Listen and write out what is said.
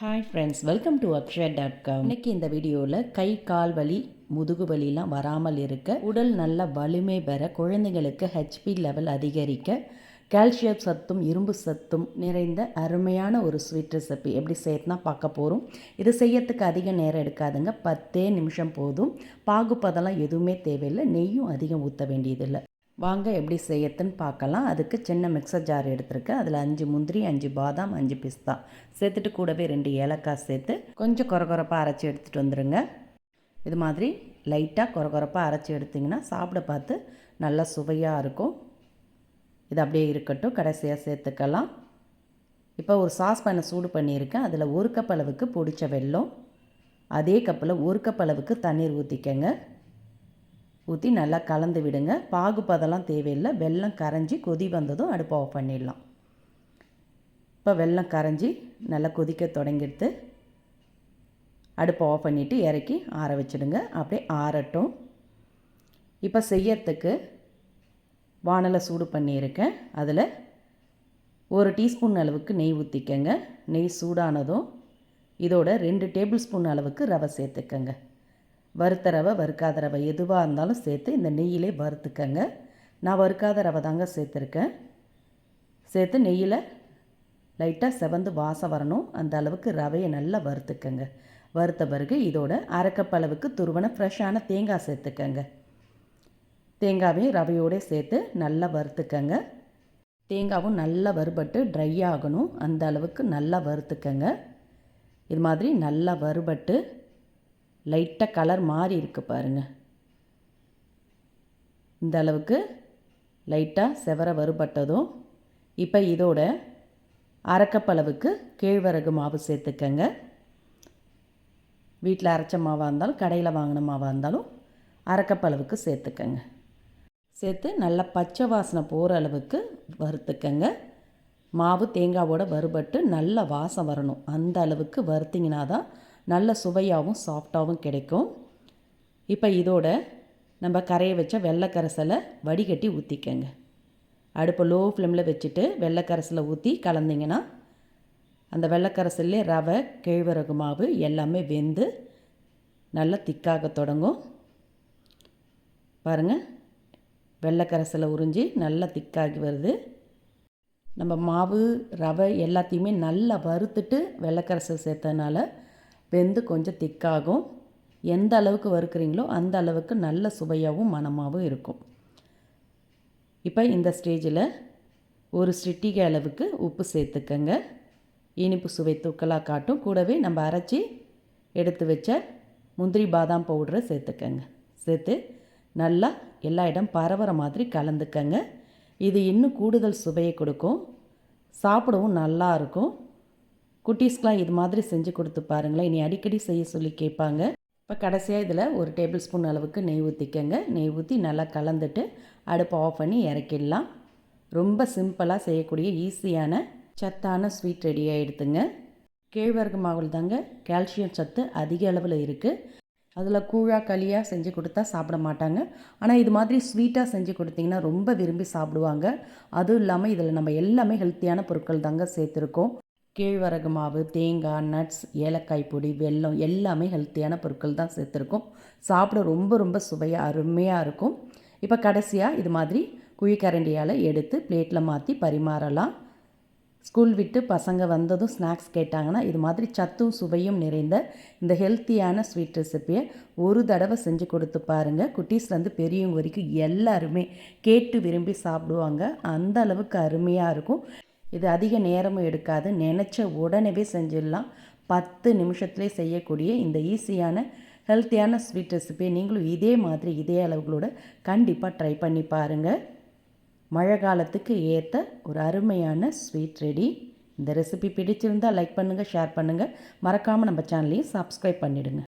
Hi friends welcome to Akshaya dot com இன்னைக்கு இந்த வீடியோவில் கை கால் வலி முதுகு வலிலாம் வராமல் இருக்க உடல் நல்ல வலிமை பெற குழந்தைங்களுக்கு ஹெச்பி லெவல் அதிகரிக்க கால்சியம் சத்தும் இரும்பு சத்தும் நிறைந்த அருமையான ஒரு ஸ்வீட் ரெசிபி எப்படி செய்யறதுனா பார்க்க போகிறோம் இது செய்யறதுக்கு அதிக நேரம் எடுக்காதுங்க. பத்தே நிமிஷம் போதும். பாகுப்பதெல்லாம் எதுவுமே தேவையில்லை. நெய்யும் அதிகம் ஊற்ற வேண்டியதில்லை. வாங்க எப்படி செய்யறதுன்னு பார்க்கலாம். அதுக்கு சின்ன மிக்சர் ஜார் எடுத்துருக்கேன். அதில் அஞ்சு முந்திரி அஞ்சு பாதாம் அஞ்சு பிஸ்தா. சேர்த்துட்டு கூடவே ரெண்டு ஏலக்காய் சேர்த்து கொஞ்சம் குறகுறப்பாக அரைச்சி எடுத்துகிட்டு வந்துடுங்க இது மாதிரி லைட்டாக குறகுறப்பாக அரைச்சி எடுத்திங்கன்னா சாப்பிட பார்த்து நல்லா சுவையாக இருக்கும். இது அப்படியே இருக்கட்டும். கடைசியாக சேர்த்துக்கலாம். இப்போ ஒரு சாஸ் பண்ண சூடு பண்ணியிருக்கேன். அதில் ஒரு கப் அளவுக்கு பொடிச்ச வெல்லம் அதே கப்பில் ஒரு கப் அளவுக்கு தண்ணீர் ஊற்றிக்கங்க ஊற்றி நல்லா கலந்து விடுங்க. பாகுப்பதெல்லாம் தேவையில்லை. வெல்லம் கரைஞ்சி கொதி வந்ததும் அடுப்பை ஆஃப் பண்ணிடலாம். இப்போ வெல்லம் கரைஞ்சி நல்லா கொதிக்க தொடங்கிடுத்து அடுப்பை ஆஃப் பண்ணிவிட்டு இறக்கி ஆற வச்சுடுங்க. அப்படியே ஆறட்டும். இப்போ செய்யறதுக்கு வானலை சூடு பண்ணியிருக்கேன். அதில் ஒரு டீஸ்பூன் அளவுக்கு நெய் ஊற்றிக்கங்க நெய் சூடானதும் இதோட ரெண்டு டேபிள் ஸ்பூன் அளவுக்கு ரவை சேர்த்துக்கங்க. வறுத்த ரவை வறுக்காத ரவை எதுவாக இருந்தாலும் சேர்த்து இந்த நெய்யிலே வறுத்துக்கங்க. நான் வறுக்காத ரவை தாங்க சேர்த்துருக்கேன். சேர்த்து நெய்யில் லைட்டாக செவந்து வாசம் வரணும். அந்த அளவுக்கு ரவையை நல்லா வறுத்துக்கங்க. வறுத்த பிறகு இதோட அரைக்கப்பளவுக்கு துருவன ஃப்ரெஷ்ஷான தேங்காய் சேர்த்துக்கங்க. தேங்காவையும் ரவையோடு சேர்த்து நல்லா வறுத்துக்கங்க. தேங்காவும் நல்லா வறுபட்டு ட்ரை ஆகணும். அந்த அளவுக்கு நல்லா வறுத்துக்கங்க. இது மாதிரி நல்லா வறுபட்டு லைட்டாக கலர் மாறி இருக்குது பாருங்கள் இந்த அளவுக்கு லைட்டாக செவர வறுபட்டதும் இப்போ இதோட அரைக்கப்பளவுக்கு கேழ்வரகு மாவு சேர்த்துக்கங்க. வீட்டில் அரைச்ச மாவாக இருந்தாலும் கடையில் வாங்கின மாவாக இருந்தாலும் அரைக்கப்பளவுக்கு சேர்த்துக்கங்க. சேர்த்து நல்லா பச்சை வாசனை போகிற அளவுக்கு வறுத்துக்கங்க. மாவு தேங்காவோட வறுபட்டு நல்ல வாசம் வரணும். அந்த அளவுக்கு வறுத்திங்கன்னா தான் நல்ல சுவையாகவும் சாஃப்டாகவும் கிடைக்கும். இப்போ இதோட நம்ம கரையை வச்ச வெள்ளைக்கரசலை வடிகட்டி ஊற்றிக்கங்க அடுப்பை லோ ஃப்ளேமில் வச்சுட்டு வெள்ளைக்கரசலை ஊற்றி கலந்திங்கன்னா அந்த வெள்ளைக்கரசல்லே ரவை கேழ்வரகு மாவு எல்லாமே வெந்து நல்லா திக்காக தொடங்கும். பாருங்கள் வெள்ளைக்கரசலை உறிஞ்சி நல்லா திக்காகி வருது. நம்ம மாவு ரவை எல்லாத்தையுமே நல்லா வறுத்துட்டு வெள்ளைக்கரசல் சேர்த்ததுனால வெந்து கொஞ்சம் திக்காகும். எந்த அளவுக்கு வறுக்கிறீங்களோ அந்த அளவுக்கு நல்ல சுவையாகவும் மனமாகவும் இருக்கும். இப்போ இந்த ஸ்டேஜில் ஒரு சிட்டிகை அளவுக்கு உப்பு சேர்த்துக்கங்க. இனிப்பு சுவை தூக்கலாக காட்டும். கூடவே நம்ம அரைச்சி எடுத்து வச்ச முந்திரி பாதாம் பவுடரை சேர்த்துக்கங்க. சேர்த்து நல்லா எல்லா இடம் பரவற மாதிரி கலந்துக்கங்க. இது இன்னும் கூடுதல் சுவையை கொடுக்கும். சாப்பிடவும் நல்லா இருக்கும். குட்டீஸ்க்கெலாம் இது மாதிரி செஞ்சு கொடுத்து பாருங்களேன். இனி அடிக்கடி செய்ய சொல்லி கேட்பாங்க. இப்போ கடைசியாக இதில் ஒரு டேபிள் ஸ்பூன் அளவுக்கு நெய் ஊற்றிக்கங்க. நெய் ஊற்றி நல்லா கலந்துட்டு அடுப்பை ஆஃப் பண்ணி இறக்கிடலாம். ரொம்ப சிம்பிளாக செய்யக்கூடிய ஈஸியான சத்தான ஸ்வீட் ரெடி ஆகிடுதுங்க. கேழ்வரகு மாவில் தாங்க கால்சியம் சத்து அதிக அளவில் இருக்குது. அதில் கூழாக களியாக செஞ்சு கொடுத்தா சாப்பிட மாட்டாங்க. ஆனால் இது மாதிரி ஸ்வீட்டாக செஞ்சு கொடுத்திங்கன்னா ரொம்ப விரும்பி சாப்பிடுவாங்க. அதுவும் இல்லாமல் இதில் நம்ம எல்லாமே ஹெல்த்தியான பொருட்கள் தாங்க சேர்த்துருக்கோம். கேழ்வரகு மாவு தேங்காய் நட்ஸ் ஏலக்காய் பொடி வெல்லம் எல்லாமே ஹெல்த்தியான பொருட்கள் தான் சேர்த்துருக்கோம். சாப்பிட ரொம்ப ரொம்ப சுவையாக அருமையாக இருக்கும். இப்போ கடைசியாக இது மாதிரி குழிக்கரண்டியால் எடுத்து பிளேட்டில் மாற்றி பரிமாறலாம். ஸ்கூல் விட்டு பசங்க வந்ததும் ஸ்நாக்ஸ் கேட்டாங்கன்னா இது மாதிரி சத்தும் சுவையும் நிறைந்த இந்த ஹெல்த்தியான ஸ்வீட் ரெசிப்பியை ஒரு தடவை செஞ்சு கொடுத்து பாருங்கள் குட்டீஸ்லேருந்து பெரியவங்க வரைக்கும் எல்லாருமே கேட்டு விரும்பி சாப்பிடுவாங்க. அந்த அளவுக்கு அருமையாக இருக்கும். இது அதிக நேரமும் எடுக்காது. நினச்ச உடனே செஞ்சிடலாம். பத்து நிமிஷத்துலேயே செய்யக்கூடிய இந்த ஈஸியான ஹெல்த்தியான ஸ்வீட் ரெசிபியை நீங்களும் இதே மாதிரி இதே அளவுகளோட கண்டிப்பாக ட்ரை பண்ணி பாருங்கள் மழை காலத்துக்கு ஏற்ற ஒரு அருமையான ஸ்வீட் ரெடி. இந்த ரெசிபி பிடிச்சிருந்தால் லைக் பண்ணுங்கள் ஷேர் பண்ணுங்கள் மறக்காமல் நம்ம சேனலையும் சப்ஸ்கிரைப் பண்ணிவிடுங்க